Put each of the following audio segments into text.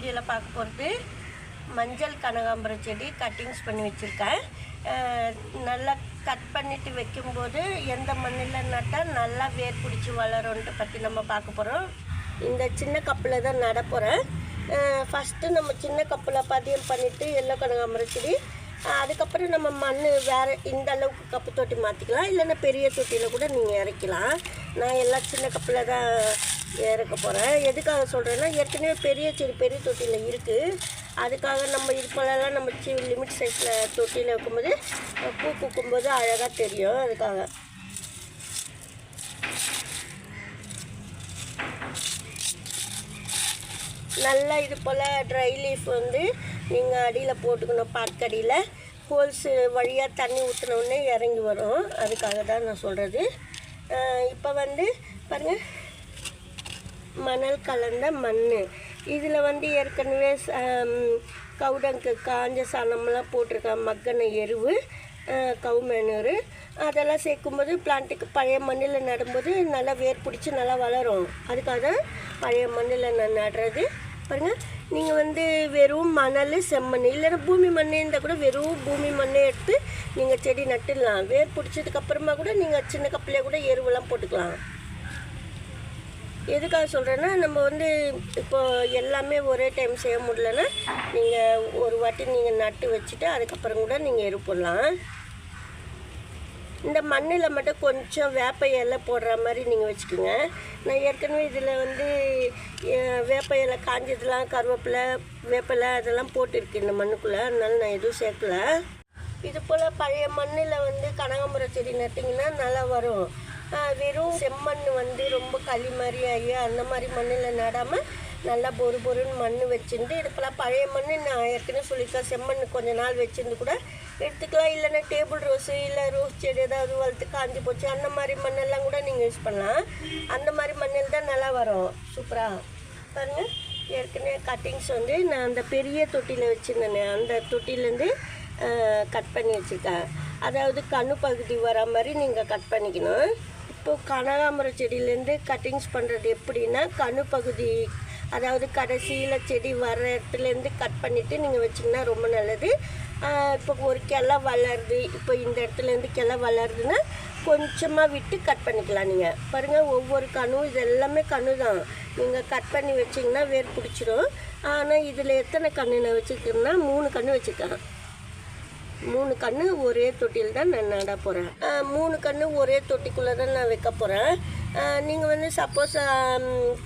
வீடியோவில் பார்க்க போகிறது மஞ்சள் கனகாம்பரம் செடி கட்டிங்ஸ் பண்ணி வச்சுருக்கேன். நல்லா கட் பண்ணிவிட்டு வைக்கும்போது எந்த மண்ணில் நட்டால் நல்லா வேர் பிடிச்சி வளரும்ன்ட்டு பற்றி நம்ம பார்க்க போகிறோம் இந்த சின்ன கப்பில் தான் நட போகிறேன் ஃபஸ்ட்டு நம்ம சின்ன கப்பில் பதியம் பண்ணிவிட்டு எல்லோ கனகாம்பரம் செடி அதுக்கப்புறம் நம்ம மண் வேறு இந்த அளவுக்கு கப்பு தொட்டி மாற்றிக்கலாம் இல்லைன்னா பெரிய தொட்டியில் கூட நீங்கள் இறக்கலாம். நான் எல்லாம் சின்ன கப்பில் தான் இறக்க போகிறேன் எதுக்காக சொல்கிறேன்னா ஏற்கனவே பெரிய செடி பெரிய தொட்டியில் இருக்குது அதுக்காக நம்ம இது போலலாம் நம்ம சி லிமிட் சைஸில் தொட்டியில் வைக்கும்போது பூ பூக்கும்போது அழகாக தெரியும். அதுக்காக. நல்லா இது போல் ட்ரை லீஃப் வந்து நீங்கள் அடியில் போட்டுக்கணும் பாக்கடியில் ஹோல்ஸ் வழியாக தண்ணி ஊற்றினோடனே இறங்கி வரும். அதுக்காக தான் நான் சொல்கிறது இப்போ வந்து பாருங்கள் மணல் கலந்த மண் இதில் வந்து ஏற்கனவே கவுடங்கு காஞ்ச சாணம்லாம் போட்டிருக்கேன் மக்கன எருவு கவு மேனூர் அதெல்லாம் சேர்க்கும்போது பிளான்ட்டுக்கு பழைய மண்ணில் நடும்போது நல்லா வேர் பிடிச்சி நல்லா வளரும். அதுக்காக தான் பழைய மண்ணில் நான் நடுறது. பாருங்கள் நீங்கள் வந்து வெறும் மணல் செம்மண் இல்லைன்னா பூமி மண்ணே இருந்தால் கூட வெறும் பூமி மண்ணே எடுத்து நீங்கள் செடி நட்டுடலாம். வேர் பிடிச்சதுக்கப்புறமா கூட நீங்கள் சின்ன கப்பிலே கூட எருவெல்லாம் போட்டுக்கலாம். எதுக்காக சொல்கிறேன்னா நம்ம வந்து இப்போ எல்லாமே ஒரே டைம் செய்ய முடியலன்னா நீங்கள் ஒரு வாட்டி நீங்கள் நட்டு வச்சுட்டு அதுக்கப்புறம் கூட நீங்கள் எரு போடலாம். இந்த மண்ணில் மட்டும் கொஞ்சம் வேப்ப இலை போடுற மாதிரி நீங்கள் வச்சுக்கோங்க. நான் ஏற்கனவே இதில் வந்து வேப்ப இலை காஞ்சதெல்லாம் கருவேப்பிலை வேப்பிலை அதெல்லாம் போட்டிருக்கு இந்த மண்ணுக்குள்ளே. அதனால நான் எதுவும் சேர்க்கல. இது போல் பழைய மண்ணில் வந்து கனகாம்பரம் செடி நட்டிங்கன்னா நல்லா வரும். வெறும் செம்மண் வந்து ரொம்ப களி மாதிரி ஆகி அந்த மாதிரி மண்ணில் நடாமல் நல்லா பொறு பொருன்னு மண் வச்சுருந்து இது பழைய மண் நான் ஏற்கனவே சொல்லியிருக்கேன். செம்மண் கொஞ்ச நாள் வச்சுருந்து கூட எடுத்துக்கலாம். இல்லைன்னா டேபிள் ரோஸு இல்லை ரோஸ் செடி ஏதாவது வளர்த்து காஞ்சி போச்சு. அந்த மாதிரி மண்ணெல்லாம் கூட நீங்கள் யூஸ் பண்ணலாம். அந்த மாதிரி மண்ணில் தான் நல்லா வரும். சூப்பராக பாருங்கள் ஏற்கனவே கட்டிங்ஸ் வந்து நான் அந்த பெரிய தொட்டியில் வச்சுருந்தேன். அந்த தொட்டிலேருந்து கட் பண்ணி வச்சுருக்கேன். அதாவது கண்ணு பகுதி வர மாதிரி நீங்கள் கட் பண்ணிக்கணும். இப்போது கனகாம்பரம் செடியிலேருந்து கட்டிங்ஸ் பண்ணுறது எப்படின்னா கண்ணு பகுதி அதாவது கடைசியில் செடி வர இடத்துலேருந்து கட் பண்ணிவிட்டு நீங்கள் வச்சிங்கன்னா ரொம்ப நல்லது. இப்போ ஒரு கிளை வளருது. இப்போ இந்த இடத்துலேருந்து கிளை வளருதுன்னா கொஞ்சமாக விட்டு கட் பண்ணிக்கலாம் நீங்கள் பாருங்கள் ஒவ்வொரு கணும் இது எல்லாமே கணு தான் நீங்கள் கட் பண்ணி வச்சிங்கன்னா வேர் பிடிச்சிரும். ஆனால் இதில் எத்தனை கன்று நான் வச்சுருக்கேன்னா மூணு கன்று வச்சுருக்கேன். மூணு கன்று ஒரே தொட்டியில் தான் நான் நட போகிறேன் மூணு கன்று ஒரே தொட்டிக்குள்ளே தான் நான் வைக்க போகிறேன் நீங்கள் வந்து சப்போஸ்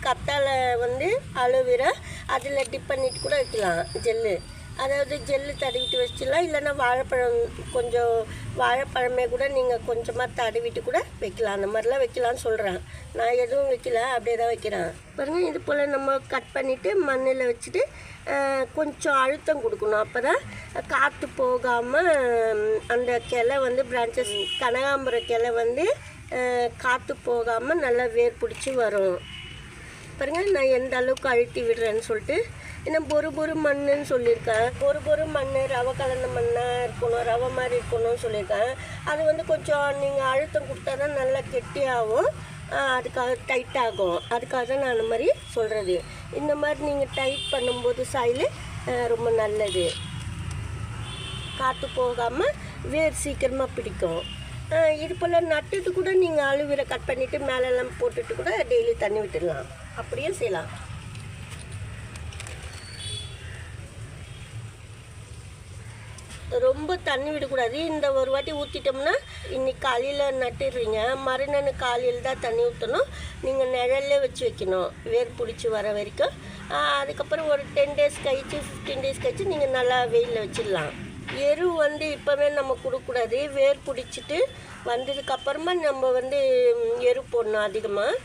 கத்தாழை வந்து அலோவேரா அதில் டிப் பண்ணிட்டு கூட வைக்கலாம் ஜெல்லு. அதாவது ஜெல்லு தடவிட்டு வச்சிடலாம் இல்லைன்னா வாழைப்பழம் கொஞ்சம் வாழைப்பழமே கூட நீங்கள் கொஞ்சமாக தடவிட்டு கூட வைக்கலாம். அந்த மாதிரிலாம் வைக்கலாம்னு சொல்கிறேன் நான் எதுவும் வைக்கல அப்படியே தான் வைக்கிறேன். பாருங்கள் இது போல் நம்ம கட் பண்ணிவிட்டு மண்ணில் வச்சுட்டு கொஞ்சம் அழுத்தம் கொடுக்கணும். அப்போ தான் காற்று போகாமல் அந்த கிளை வந்து பிரான்ச்சஸ் கனகாம்பர கிளை வந்து காற்று போகாமல் நல்லா வேர் பிடிச்சி வரும். பாருங்கள் நான் எந்த அளவுக்கு அழுத்தி விடுறேன்னு சொல்லிட்டு ஏன்னா பொறு பொறு மண்ணுன்னு சொல்லியிருக்கேன். பொறு பொறு மண் ரவை கலந்த மண்ணாக இருக்கணும் ரவை மாதிரி இருக்கணும்னு சொல்லியிருக்கேன். அது வந்து கொஞ்சம் நீங்கள் அழுத்தம் கொடுத்தா தான் நல்லா கெட்டியாகும். அதுக்காக டைட் ஆகும். அதுக்காக தான் நான் அந்த மாதிரி சொல்கிறது இந்த மாதிரி நீங்கள் டைட் பண்ணும்போது சாயில் ரொம்ப நல்லது. காற்று போகாமல் வேர் சீக்கிரமாக பிடிக்கும். இது போல் நட்டுட்டு கூட நீங்கள் அழுவிரை கட் பண்ணிவிட்டு மேலெல்லாம் போட்டுட்டு கூட டெய்லி தண்ணி விட்டுடலாம். அப்படியே செய்யலாம். ரொம்ப தண்ணி விடக்கூடாது. இந்த ஒரு வாட்டி ஊற்றிட்டோம்னா இன்றைக்கி காலையில் நட்டுடுறீங்க. மறுநாள் காலையில் தான் தண்ணி ஊற்றணும் நீங்கள் நிழல்ல வச்சு வைக்கணும். வேர் பிடிச்சி வர வரைக்கும். அதுக்கப்புறம் ஒரு டென் டேஸ் கழிச்சு ஃபிஃப்டீன் டேஸ் கழிச்சு நீங்கள் நல்லா வெயிலில் வச்சிடலாம். எரு வந்து இப்போவே நம்ம கொடுக்கக்கூடாது வேர் பிடிச்சிட்டு வந்ததுக்கப்புறமா நம்ம வந்து எரு போடணும் அதிகமாக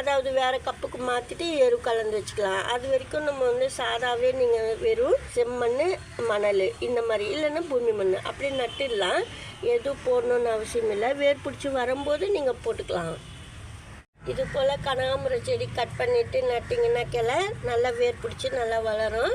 அதாவது வேறு கப்புக்கு மாற்றிட்டு எரு கலந்து வச்சுக்கலாம். அது வரைக்கும் நம்ம வந்து சாதாவே நீங்கள் வெறும் செம்மண் மணல் இந்த மாதிரி. இல்லைன்னா பூமி மண் அப்படி நட்டுடலாம். எதுவும் போடணுன்னு அவசியம் இல்லை. வேர் பிடிச்சி வரும்போது நீங்கள் போட்டுக்கலாம். இது போல் கனகாம்பரம் செடி கட் பண்ணிவிட்டு நட்டிங்கன்னா கிளை நல்லா வேர் பிடிச்சி நல்லா வளரும்.